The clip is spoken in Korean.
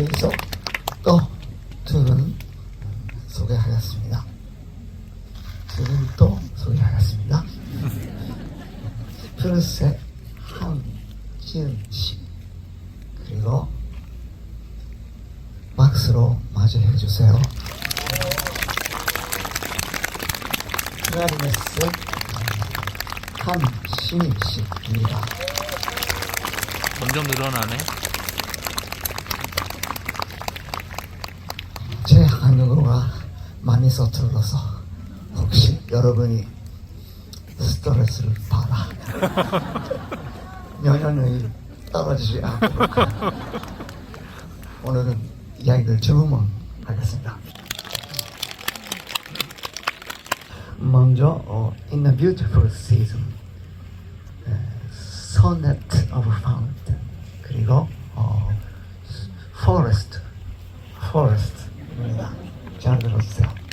여기서 또두 분 소개하겠습니다. 두 분 또 소개하겠습니다. 프르세 한지은 씨 그리고 박스로 맞이해 주세요. 클라리네스 한시민 씨입니다. 점점 늘어나네. 많이 서툴러서 혹시 여러분이 스트레스를 받아 연연히 떨어지지 않도록 오늘은 이야기를 조금만 하겠습니다. 먼저 어, In a Beautiful Season 소넷 of Fountain 그리고 어, Forest Forest입니다. 잘 들었어요.